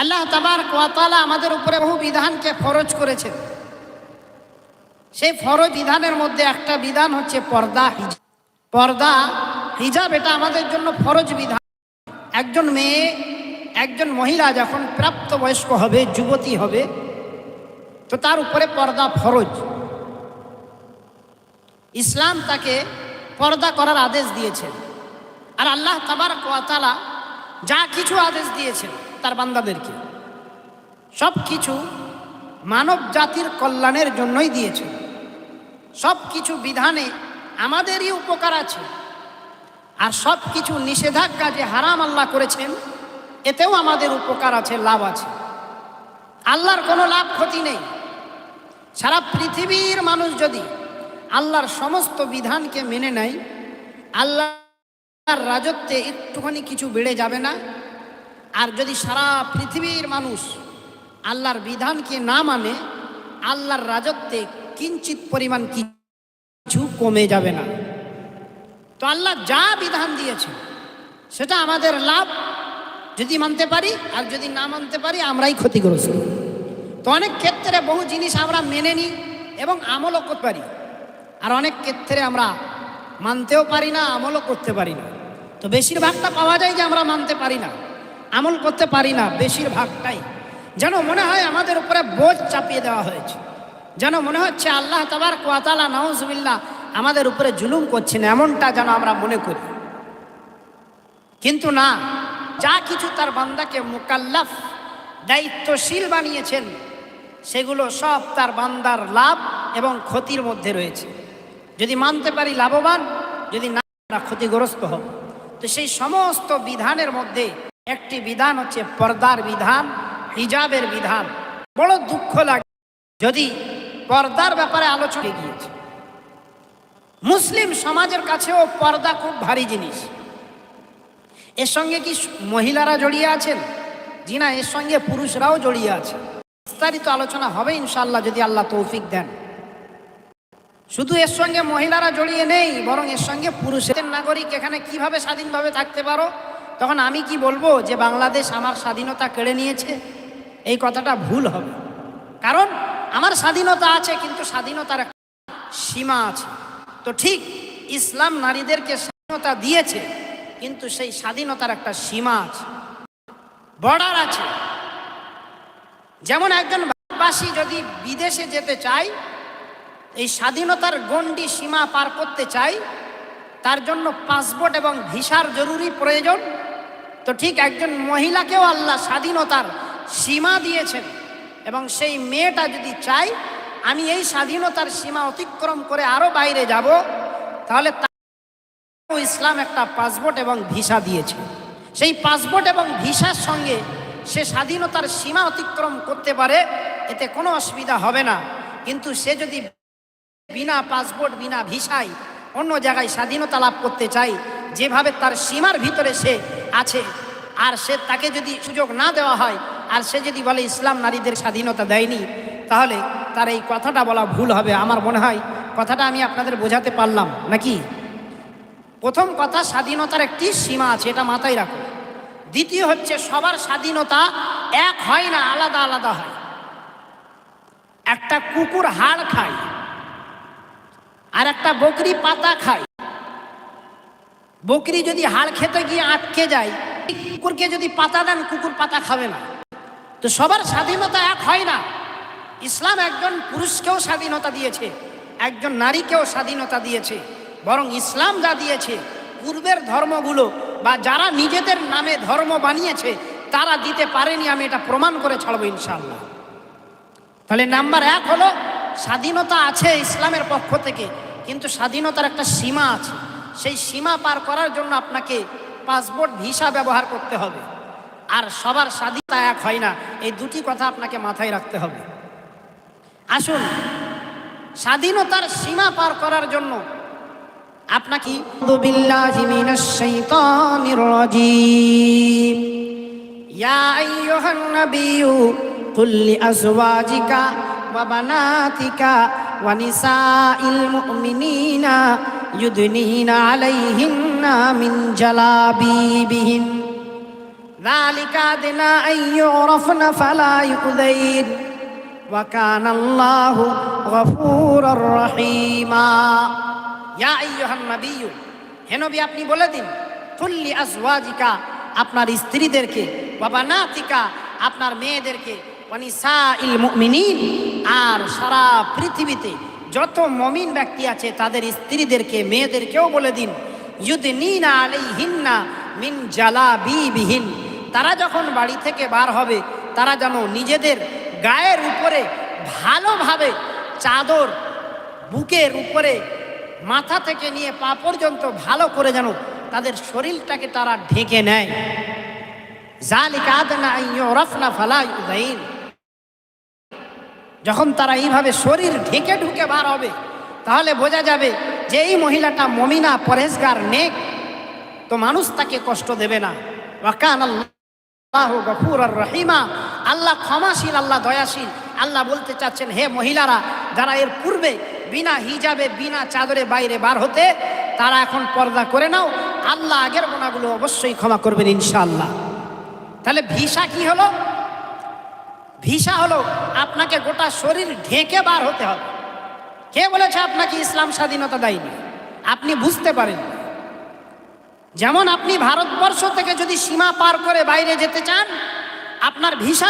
আল্লাহ তাবার কোয়াতালা আমাদের উপরে বহু বিধানকে ফরজ করেছেন। সেই ফরজ বিধানের মধ্যে একটা বিধান হচ্ছে পর্দা হিজাব পর্দা, হিজাব এটা আমাদের জন্য ফরজ বিধান। একজন মেয়ে, একজন মহিলা যখন প্রাপ্তবয়স্ক হবে, যুবতী হবে, তো তার উপরে পর্দা ফরজ। ইসলাম তাকে পর্দা করার আদেশ দিয়েছেন। আর আল্লাহ তাবার কোয়াতালা যা কিছু আদেশ দিয়েছেন তার বান্দাদেরকে। সব কিছু মানব জাতির কল্যাণের জন্যই দিয়েছে। সব কিছু বিধানে আমাদেরই উপকার আছে। আর সব কিছু নিষেধাজ্ঞা যে হারাম আল্লাহ করেছেন, এতেও আমাদের উপকার আছে, লাভ আছে। আল্লাহর কোনো লাভ ক্ষতি নেই। সারা পৃথিবীর মানুষ যদি আল্লাহর সমস্ত বিধানকে মেনে নেয়, আল্লাহর রাজত্বে একটুখানি কিছু বেড়ে যাবে না? আর যদি সারা পৃথিবীর মানুষ আল্লাহর বিধানকে না মানে আল্লাহর রাজত্বে কিঞ্চিত পরিমাণ কিছু কমে যাবে না। তো আল্লাহ যা বিধান দিয়েছে সেটা আমাদের লাভ, যদি মানতে পারি আর যদি না মানতে পারি আমরাই ক্ষতিগ্রস্ত। তো অনেক ক্ষেত্রে বহু জিনিস আমরা মেনে নিই এবং আমলও করতে পারি, আর অনেক ক্ষেত্রে আমরা মানতেও পারি না, আমলও করতে পারি না। তো বেশিরভাগটা পাওয়া যায় যে আমরা মানতে পারি না। আমল করতে পারি না বেশিরভাগটাই। যেন মনে হয় আমাদের উপরে বোঝ চাপিয়ে দেওয়া হয়েছে। যেন মনে হচ্ছে আল্লাহ তাবার কোয়াতালা নওয়াজবিল্লা আমাদের উপরে জুলুম করছেন, এমনটা যেন আমরা মনে করি। কিন্তু না, যা কিছু তার বান্দাকে মোকাল্লাফ, দায়িত্বশীল বানিয়েছেন, সেগুলো সব তার বান্দার লাভ এবং ক্ষতির মধ্যে রয়েছে। যদি মানতে পারি লাভবান, যদি না ক্ষতিগ্রস্ত হব। তো সেই সমস্ত বিধানের মধ্যে একটি বিধান হচ্ছে পর্দার বিধান, হিজাবের বিধান। বড় দুঃখ লাগে যদি পর্দার ব্যাপারে আলোচনা গিয়েছে। মুসলিম সমাজের কাছেও পর্দা খুব ভারী জিনিস। এর সঙ্গে কি মহিলারা জড়িয়ে আছেন? জি না, এর সঙ্গে পুরুষরাও জড়িয়ে আছে। বিস্তারিত আলোচনা হবে ইনশাল্লাহ যদি আল্লাহ তৌফিক দেন। শুধু এর সঙ্গে মহিলারা জড়িয়ে নেই, বরং এর সঙ্গে পুরুষের নাগরিক এখানে কীভাবে স্বাধীনভাবে থাকতে পারো? তখন আমি কি বলব যে বাংলাদেশ আমার স্বাধীনতা কেড়ে নিয়েছে? এই কথাটা ভুল হবে। কারণ আমার স্বাধীনতা আছে, কিন্তু স্বাধীনতার সীমা আছে। তো ঠিক ইসলাম নারীদেরকে স্বাধীনতা দিয়েছে, কিন্তু সেই স্বাধীনতার একটা সীমা আছে। বর্ডার আছে। যেমন একজন ভারতবাসী যদি বিদেশে যেতে চায়, এই স্বাধীনতার গণ্ডি সীমা পার করতে চাই তার জন্য পাসপোর্ট এবং ভিসার জরুরি প্রয়োজন। তো ঠিক একজন মহিলাকেও আল্লাহ স্বাধীনতার সীমা দিয়েছেন এবং সেই মেয়েটা যদি চাই আমি এই স্বাধীনতার সীমা অতিক্রম করে আরও বাইরে যাব, তাহলে ইসলাম একটা পাসপোর্ট এবং ভিসা দিয়েছে। সেই পাসপোর্ট এবং ভিসার সঙ্গে সে স্বাধীনতার সীমা অতিক্রম করতে পারে, এতে কোনো অসুবিধা হবে না। কিন্তু সে যদি বিনা পাসপোর্ট, বিনা ভিসায় অন্য জায়গায় স্বাধীনতা লাভ করতে চাই যেভাবে তার সীমার ভিতরে সে আছে। আর সে তাকে যদি সুযোগ না দেওয়া হয়, আর সে যদি বলে ইসলাম নারীদের স্বাধীনতা দেয়নি, তাহলে তার এই কথাটা বলা ভুল হবে। আমার মনে হয় কথাটা আমি আপনাদের বোঝাতে পারলাম, নাকি? প্রথম কথা, স্বাধীনতার একটি সীমা আছে, এটা মাথায় রাখো। দ্বিতীয় হচ্ছে, সবার স্বাধীনতা এক হয় না, আলাদা আলাদা হয়। একটা কুকুর হাড় খায়, আর একটা বকরি পাতা খায়। বকরি যদি হাড় খেতে গিয়ে আটকে যায়, কুকুরকে যদি পাতা দেন, কুকুর পাতা খাবে না। তো সবার স্বাধীনতা এক হয় না। ইসলাম একজন পুরুষকেও স্বাধীনতা দিয়েছে, একজন নারীকেও স্বাধীনতা দিয়েছে। বরং ইসলাম যা দিয়েছে, পূর্বের ধর্মগুলো বা যারা নিজেদের নামে ধর্ম বানিয়েছে, তারা দিতে পারেনি, আমি এটা প্রমাণ করে ছাড়বো ইনশাল্লাহ তাহলে নাম্বার এক হলো, স্বাধীনতা আছে ইসলামের পক্ষ থেকে, কিন্তু স্বাধীনতার একটা সীমা আছে। সেই সীমা পার করার জন্য আপনাকে পাসপোর্ট, ভিসা ব্যবহার করতে হবে। আর সবার স্বাধীনতা এক হয় না, এই দুটি কথা আপনাকে মাথায় রাখতে হবে। আসুন, স্বাধীনতার সীমা পার করার জন্য আপনাকে রাজিম ইয়া আইয়ুহান নাবিয়্যু কুল লিআজওয়াজিকা ওয়া বানাতিকা ওয়া নিসাইল মুমিনিনা ইউদনিনা আলাইহিন্না মিন জালাবিবিহিন ذلك أدنى أن يعرفن فلا يؤذين وكان الله غفورا رحيما يا أيها النبي হে নবী আপনি বলে দিন তুল্লি আজওয়াজিকা আপনার স্ত্রীদেরকে বাবা নাতিকা আপনার মেয়েদেরকে ওয়ানিসা ইল মুমিনিন আর সারা পৃথিবীতে যত মমিন ব্যক্তি আছে, তাদের স্ত্রীদেরকে, মেয়েদেরকেও বলে দিন, ইউদনিনা আলাইহিন্না মিন জালা বিহীন তারা যখন বাড়ি থেকে বার হবে, তারা যেন নিজেদের গায়ের উপরে ভালোভাবে চাদর বুকের উপরে মাথা থেকে নিয়ে পা পর্যন্ত ভালো করে যেন তাদের শরীরটাকে তারা ঢেকে নেয়। জালিকা আদনা আন ইউরাফনা ফালা ইউযাইন যখন তারা এইভাবে শরীর ঢেকে ঢুকে বার হবে, তাহলে বোঝা যাবে যে এই মহিলাটা মমিনা পরেশগার নেক। তো মানুষ তাকে কষ্ট দেবে না। ওয়াকান আল্লাহ গফুর রহিমা। আল্লাহ ক্ষমাশীল, আল্লাহ দয়াশীল। আল্লাহ বলতে চাচ্ছেন, হে মহিলারা, যারা এর পূর্বে বিনা হিজাবে, বিনা চাদরে বাইরে বার হতে, তারা এখন পর্দা করে নাও। আল্লাহ আগের গোনাগুলো অবশ্যই ক্ষমা করবেন ইনশাআল্লাহ। তাহলে ভিসা কি হলো? ভিসা হলো আপনাকে গোটা শরীর ঢেকে বার হতে হবে। কে বলেছে আপনাকে ইসলাম স্বাধীনতা দেয়নি? আপনি বুঝতে পারেন যেমন আপনি ভারতবর্ষ থেকে যদি সীমা পার করে বাইরে যেতে চান, আপনার ভিসা